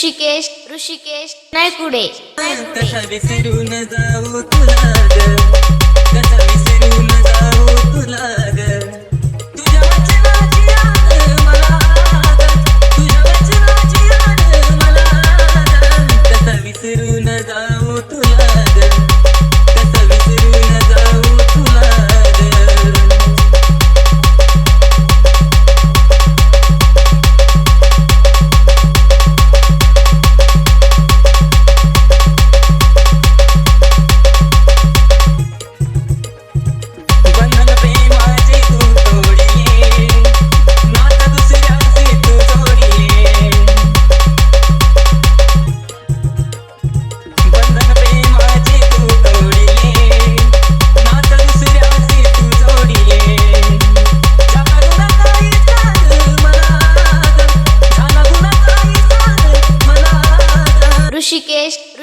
ऋषिकेश ऋषिकेश नायकुडे. कसा विसरून जाऊ तुला कसा विसरून जाऊ तुला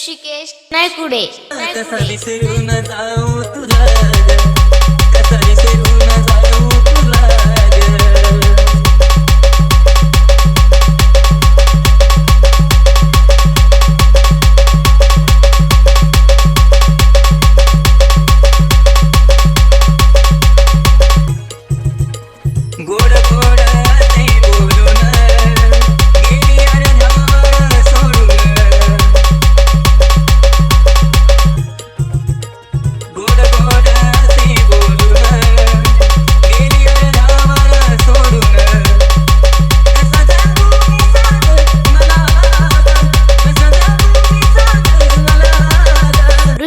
ऋषिकेश नाही कुठे तसा विसरून जाऊ तुला